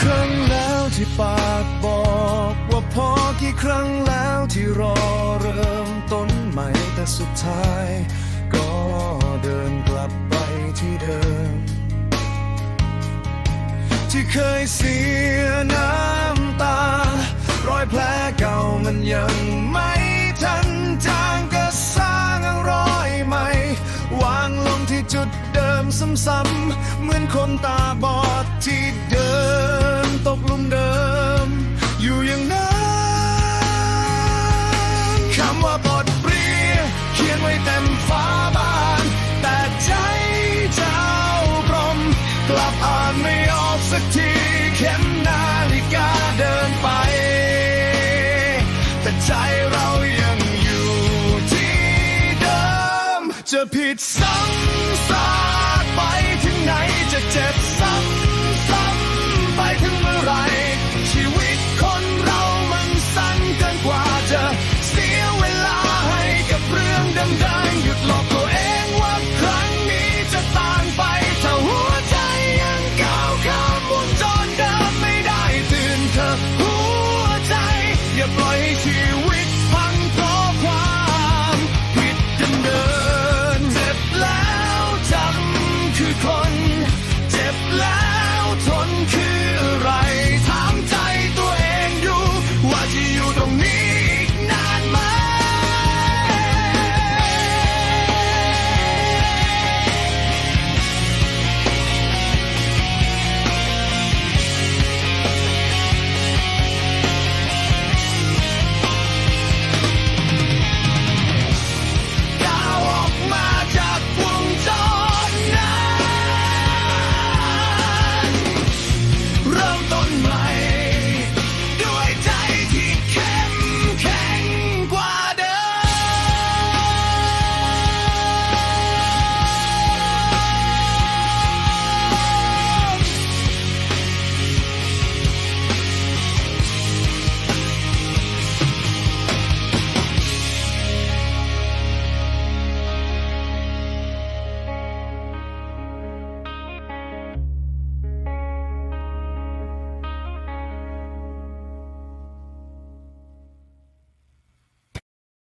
ครั้งแล้วที่ปากบอกว่าพอกี่ครั้งแล้วที่รอเริ่มต้นใหม่แต่สุดท้าย ก็เดินกลับไปที่เดิม ที่เคยเสียน้ำตา รอยแผลเก่ามันยังไม่ทันจางก็สร้างรอยใหม่ วางลงที่จุดเดิมซ้ำๆเหมือนคนตาบอดที่ จะผิดซ้ำซากไปถึงไหนจะเจ็บซ้ำซ้ำไปถึงเมื่อไรชีวิตคนเรามันสั้นเกินกว่าจะเสียเวลาให้กับเรื่องเดิมๆหยุดหลอกตัวเองว่าครั้งนี้จะต่างไปถ้าหัวใจยังก้าวข้ามวงจรเดิมไม่ได้ตื่นเธอะหัวใจอย่าปล่อยให้ชีวิต otro mío.